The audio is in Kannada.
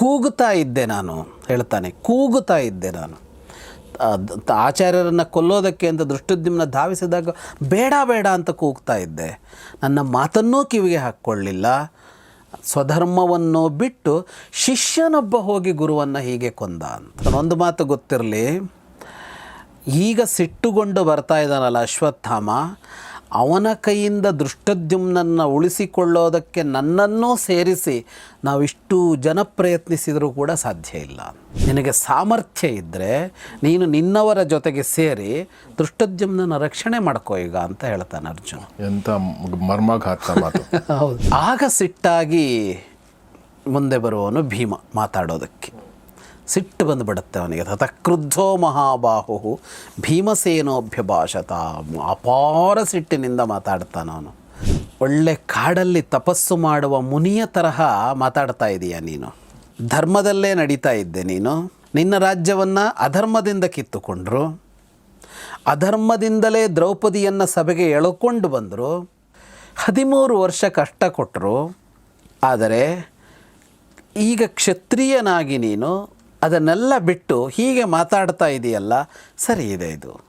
ಕೂಗುತ್ತಾ ಇದ್ದೆ ನಾನು, ಹೇಳ್ತಾನೆ, ಕೂಗುತ್ತಾ ಇದ್ದೆ ನಾನು. ಆಚಾರ್ಯರನ್ನು ಕೊಲ್ಲೋದಕ್ಕೆ ಅಂತ ದೃಷ್ಟುದ್ಯಮನ ಧಾವಿಸಿದಾಗ ಬೇಡ ಬೇಡ ಅಂತ ಕೂಗ್ತಾ ಇದ್ದೆ. ನನ್ನ ಮಾತನ್ನೂ ಕಿವಿಗೆ ಹಾಕ್ಕೊಳ್ಳಿಲ್ಲ. ಸ್ವಧರ್ಮವನ್ನು ಬಿಟ್ಟು ಶಿಷ್ಯನೊಬ್ಬ ಹೋಗಿ ಗುರುವನ್ನು ಹೀಗೆ ಕೊಂದ ಅಂತ. ಒಂದು ಮಾತು ಗೊತ್ತಿರಲಿ, ಈಗ ಸಿಟ್ಟುಗೊಂಡು ಬರ್ತಾ ಇದ್ದಾನಲ್ಲ ಅಶ್ವತ್ಥಾಮ ಅವನ ಕೈಯಿಂದ ದೃಷ್ಟದ್ಯುಮ್ನನ್ನು ಉಳಿಸಿಕೊಳ್ಳೋದಕ್ಕೆ ನನ್ನನ್ನೂ ಸೇರಿಸಿ ನಾವಿಷ್ಟು ಜನ ಪ್ರಯತ್ನಿಸಿದರೂ ಕೂಡ ಸಾಧ್ಯ ಇಲ್ಲ. ನಿನಗೆ ಸಾಮರ್ಥ್ಯ ಇದ್ದರೆ ನೀನು ನಿನ್ನವರ ಜೊತೆಗೆ ಸೇರಿ ದೃಷ್ಟದ್ಯುಮ್ನನ್ನು ರಕ್ಷಣೆ ಮಾಡ್ಕೋ ಈಗ ಅಂತ ಹೇಳ್ತಾನೆ ಅರ್ಜುನ್. ಎಂತ ಮರ್ಮಘಾತ ಮಾತು. ಹೌದು. ಆಗ ಸಿಟ್ಟಾಗಿ ಮುಂದೆ ಬರುವವನು ಭೀಮ ಮಾತಾಡೋದಕ್ಕೆ. ಸಿಟ್ಟು ಬಂದುಬಿಡುತ್ತೆ ಅವನಿಗೆ. ತತಕ್ರುದ್ಧೋ ಮಹಾಬಾಹು ಭೀಮಸೇನೋಭ್ಯಭಾಷತ ಅಪಾರ ಸಿಟ್ಟಿನಿಂದ ಮಾತಾಡ್ತಾನ ಅವನು. ಒಳ್ಳೆ ಕಾಡಲ್ಲಿ ತಪಸ್ಸು ಮಾಡುವ ಮುನಿಯ ತರಹ ಮಾತಾಡ್ತಾ ಇದೀಯ ನೀನು. ಧರ್ಮದಲ್ಲೇ ನಡೀತಾ ಇದ್ದೆ ನೀನು. ನಿನ್ನ ರಾಜ್ಯವನ್ನು ಅಧರ್ಮದಿಂದ ಕಿತ್ತುಕೊಂಡ್ರು. ಅಧರ್ಮದಿಂದಲೇ ದ್ರೌಪದಿಯನ್ನು ಸಭೆಗೆ ಎಳ್ಕೊಂಡು ಬಂದರು. ಹದಿಮೂರು ವರ್ಷ ಕಷ್ಟ ಕೊಟ್ಟರು ಆದರೆ ಈಗ ಕ್ಷತ್ರಿಯನಾಗಿ ನೀನು ಅದನ್ನೆಲ್ಲ ಬಿಟ್ಟು ಹೀಗೆ ಮಾತಾಡ್ತಾ ಇದೆಯಲ್ಲ ಸರಿ ಇದೆ ಇದು.